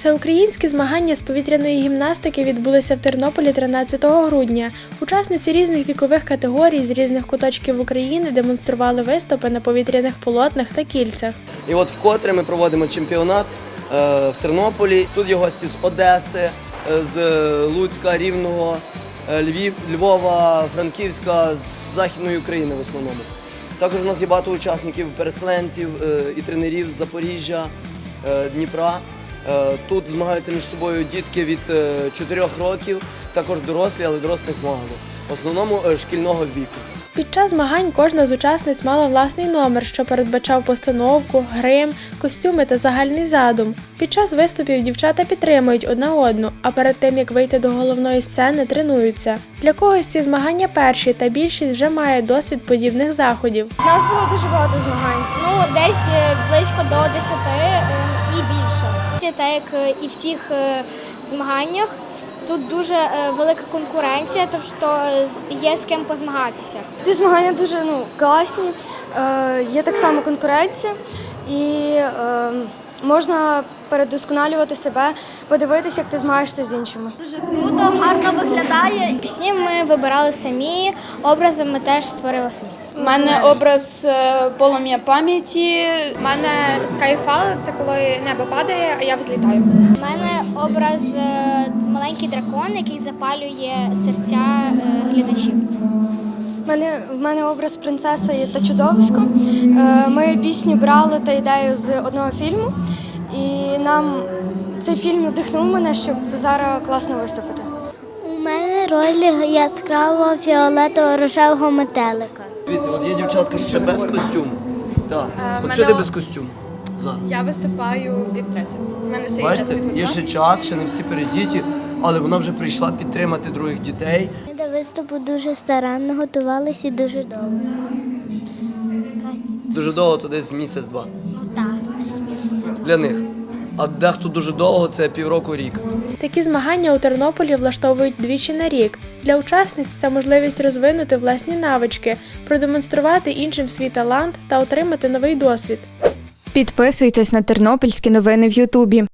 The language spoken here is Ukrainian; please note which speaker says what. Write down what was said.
Speaker 1: Всеукраїнські змагання з повітряної гімнастики відбулися в Тернополі 13 грудня. Учасниці різних вікових категорій з різних куточків України демонстрували виступи на повітряних полотнах та кільцях.
Speaker 2: І от вкотре ми проводимо чемпіонат е, в Тернополі. Тут є гості з Одеси, е, з Луцька, Рівного, е, Львів, Львова, Франківська, з Західної України в основному. Також у нас є багато учасників, переселенців е, і тренерів з Запоріжжя, е, Дніпра. Е, Тут змагаються між собою дітки від 4 років, також дорослі, але дорослих мало. В основному е, шкільного віку.
Speaker 1: Під час змагань кожна з учасниць мала власний номер, що передбачав постановку, грим, костюми та загальний задум. Під час виступів дівчата підтримують одна одну, а перед тим як вийти до головної сцени, тренуються. Для когось ці змагання перші, та більшість вже має досвід подібних заходів.
Speaker 3: У нас було дуже багато змагань.
Speaker 4: Ну, десь е, близько до 10 е, і більше. Це так як е, і всіх змаганнях. Тут дуже е, велика конкуренція, тобто е, є з ким позмагатися.
Speaker 3: Ці змагання дуже ну, класні, е, є так само конкуренція і е, можна передосконалювати себе, подивитися, як ти змагаєшся з іншими.
Speaker 4: Дуже круто, гарно виглядає. Пісні ми вибирали самі, образи ми теж створили самі.
Speaker 5: У мене образ е, полум'я пам'яті.
Speaker 6: У мене Skyfall – це коли небо падає, а я взлітаю.
Speaker 4: У мене образ е, маленький дракон, який запалює серця е, глядачів.
Speaker 3: Мене, в мене образ принцеса та чудовисько. Е, Ми пісню брали та ідею з одного фільму, і нам цей фільм надихнув мене, щоб зараз класно виступити.
Speaker 4: У мене роль яскравого фіолетового рожевого метелика.
Speaker 2: Дивіться, от є дівчатка ще без костюму. Так. От що ти без костюму? Зараз.
Speaker 5: Я виступаю півтретє. У мене ще є час
Speaker 2: Бачите, є ще час, ще не всі передіті, але вона вже прийшла підтримати других дітей.
Speaker 4: Ми до виступу дуже старанно готувалися і дуже довго.
Speaker 2: Дуже довго, то десь місяць-два.
Speaker 4: Так, десь місяця.
Speaker 2: Для них. А дехто дуже довго, це півроку рік.
Speaker 1: Такі змагання у Тернополі влаштовують двічі на рік. Для учасниць це можливість розвинути власні навички, продемонструвати іншим свій талант та отримати новий досвід.
Speaker 7: Підписуйтесь на тернопільські новини в Ютубі.